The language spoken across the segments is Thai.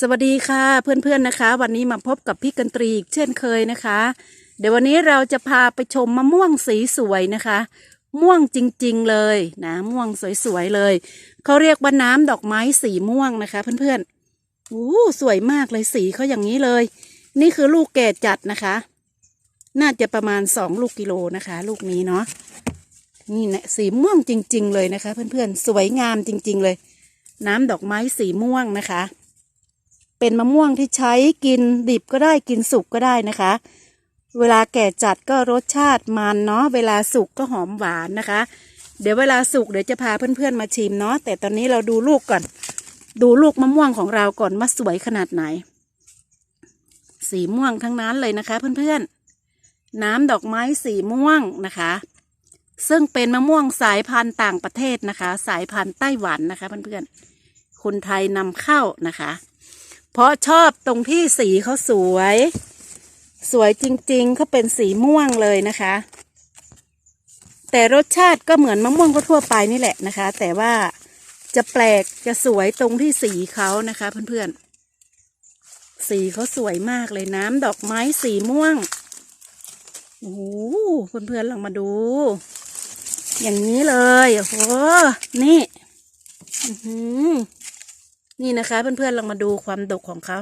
สวัสดีค่ะเพื่อนๆนะคะ วันนี้มาพบกับพี่กันตรีอีกเช่นเคยนะคะ เดี๋ยววันนี้เราจะพาไปชมมะม่วงสีสวยนะคะ ม่วงจริงๆเลยนะม่วงสวยๆเลยเขาเรียกว่าน้ำดอกไม้สีม่วงนะคะ เพื่อนๆอู้สวยมากเลยสีเขาอย่างนี้เลย นี่คือลูกแก่จัดนะคะ น่าจะประมาณสองลูกกิโลนะคะ ลูกนี้เนาะนี่นะสีม่วงจริง ๆ เลยนะคะ เพื่อนๆสวยงามจริง ๆ เลย น้ำดอกไม้สีม่วงนะคะ เป็นมะม่วงที่ใช้กินดิบก็ได้กินสุกก็ได้นะคะ เวลาแก่จัดก็รสชาติมันเนาะเวลาสุกก็หอมหวานนะคะ เดี๋ยวเวลาสุกเดี๋ยวจะพาเพื่อนๆมาชิมเนาะแต่ตอนนี้เราดูลูกก่อน ดูลูกมะม่วงของเราก่อนว่าสวยขนาดไหน สีม่วงทั้งนั้นเลยนะคะเพื่อนๆน้ำดอกไม้สีม่วงนะคะ ซึ่งเป็นมะม่วงสายพันธุ์ต่างประเทศนะคะ สายพันธุ์ไต้หวันนะคะเพื่อนๆคนไทยนำเข้านะคะ เพราะชอบตรงที่สีเขาสวย สวยจริงๆเขาเป็นสีม่วงเลยนะคะ แต่รสชาติก็เหมือนมะม่วงทั่วไปนี่แหละนะคะ แต่ว่าจะแปลกจะสวยตรงที่สีเขานะคะเพื่อนๆ สีเขาสวยมากเลยน้ำดอกไม้สีม่วงโอ้โหเพื่อนๆลองมาดู อย่างนี้เลยโอ้โหนี่ อื้อหือ นี่นะคะเพื่อนๆลองมาดูความดกของเขา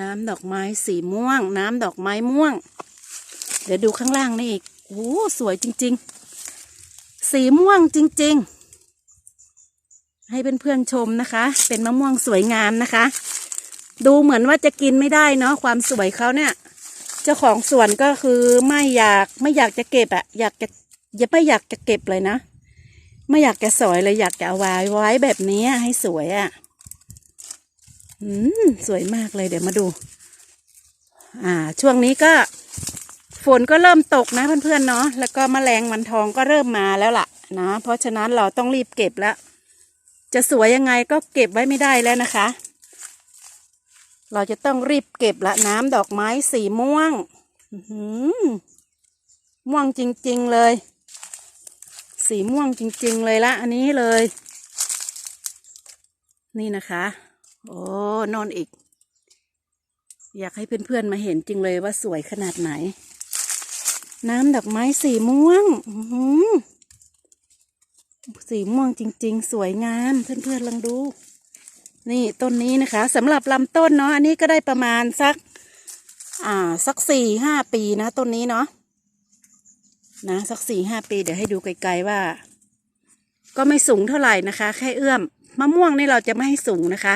น้ำดอกไม้สีม่วง น้ำดอกไม้ม่วง เดี๋ยวดูข้างล่างนี่อีกโอ้สวยจริง ๆ สีม่วงจริง ๆ ให้เพื่อนๆชมนะคะ เป็นมะม่วงสวยงามนะคะ ดูเหมือนว่าจะกินไม่ได้เนาะความสวยเขาเนี่ย เจ้าของสวนก็คือไม่อยากไม่อยากจะเก็บอะอยากจะอย่าไม่อยากจะเก็บเลยนะ ไม่อยากจะสวยเลยอยากจะเอาไว้ไว้แบบนี้ให้สวยอะ่ะ อืมสวยมากเลยเดี๋ยวมาดู อ่า ช่วงนี้ก็ฝนก็เริ่มตกนะเพื่อนๆเนาะแล้วก็มแมลงวันทองก็เริ่มมาแล้วล่ะนะเพราะฉะนั้นเราต้องรีบเก็บแล้ว จะสวยยังไงก็เก็บไว้ไม่ได้แล้วนะคะ เราจะต้องรีบเก็บละน้ำดอกไม้สีม่วงอื้อหือม่วงจริงๆเลย สีม่วงจริงๆเลยละ อันนี้เลย นี่นะคะ โอ้นอนอีก อยากให้เพื่อนๆมาเห็นจริงเลยว่าสวยขนาดไหน น้ำดอกไม้สีม่วงสีม่วงจริง ๆ สวยงาม เพื่อนๆลองดู นี่ต้นนี้นะคะสำหรับลำต้นเนาะอันนี้ก็ได้ประมาณสัก อ่า สักสี่ห้าปีนะต้นนี้เนาะ นะสักสี่ห้าปีเดี๋ยวให้ดูไกลๆว่า ก็ไม่สูงเท่าไหร่นะคะ แค่เอื้อมมะม่วงนี่เราจะไม่ให้สูงนะคะ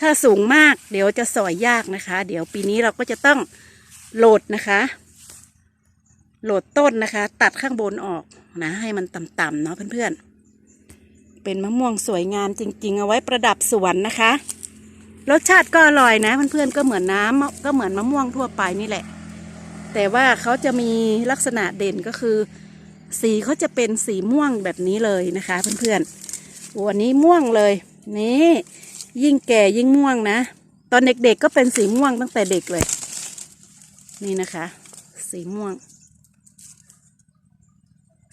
ถ้าสูงมากเดี๋ยวจะสอยยากนะคะ เดี๋ยวปีนี้เราก็จะต้องโหลดนะคะ โหลดต้นนะคะ ตัดข้างบนออกนะ ให้มันต่ำๆเนาะเพื่อนๆ เป็นมะม่วงสวยงามจริง ๆ เอาไว้ประดับสวนนะคะ รสชาติก็อร่อยนะเพื่อนๆก็เหมือนน้ำก็เหมือนมะม่วงทั่วไปนี่แหละ แต่ว่าเขาจะมีลักษณะเด่นก็คือ สีเขาจะเป็นสีม่วงแบบนี้เลยนะคะเพื่อนๆโอ้อันนี้ม่วงเลยนี่ยิ่งแก่ยิ่งม่วงนะ ตอนเด็กๆก็เป็นสีม่วงตั้งแต่เด็กเลย นี่นะคะ สีม่วง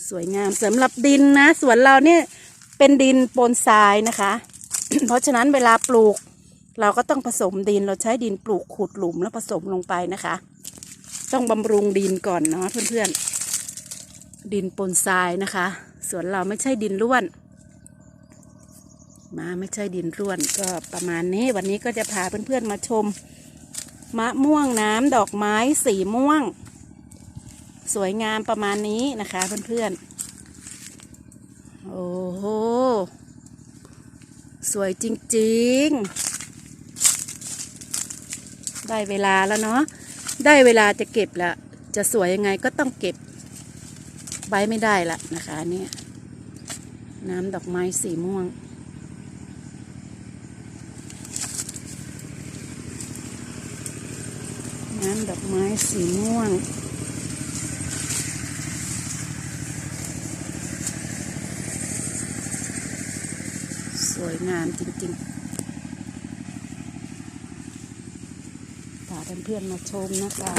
สวยงามสำหรับดินนะสวนเราเนี่ยเป็นดินปนทรายนะคะ เพราะฉะนั้นเวลาปลูก เราก็ต้องผสมดินเราใช้ดินปลูกขุดหลุมแล้วผสมลงไปนะคะ ต้องบำรุงดินก่อนเนาะเพื่อนๆ ดินปนทรายนะคะสวนเราไม่ใช่ดินร่วน มาไม่ใช่ดินร่วนก็ประมาณนี้วันนี้ก็จะพาเพื่อนๆมาชม มะม่วงน้ำดอกไม้สีม่วง สวยงามประมาณนี้นะคะเพื่อนๆ โอ้โห สวยจริงๆ ได้เวลาแล้วเนาะ ได้เวลาจะเก็บละ จะสวยยังไงก็ต้องเก็บไว้ไม่ได้ละนะคะเนี่ยน้ำดอกไม้สีม่วง น้ำดอกไม้สีม่วง สวยงามจริง ๆพา เพื่อนๆมาชมนะคะ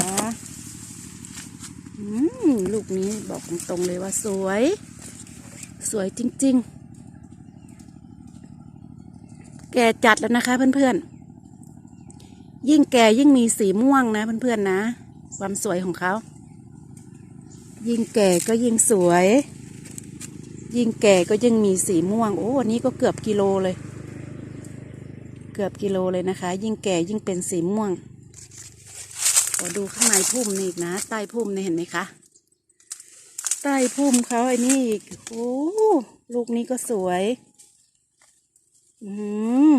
ลูกนี้บอกตรงๆเลยว่าสวย สวยจริง ๆ แก่จัดแล้วนะคะเพื่อนๆ ยิ่งแก่ยิ่งมีสีม่วงนะเพื่อนๆนะ ความสวยของเขา ยิ่งแก่ก็ยิ่งสวย ยิ่งแก่ก็ยิ่งมีสีม่วง โอ้วันนี้ก็เกือบกิโลเลย เกือบกิโลเลยนะคะ ยิ่งแก่ยิ่งเป็นสีม่วง ดูข้างในพุ่มนี่อีกนะ ใต้พุ่มนี่เห็นไหมคะ ใต้พุ่มเขาไอ้นี่อีก โอ้ ลูกนี้ก็สวย อืม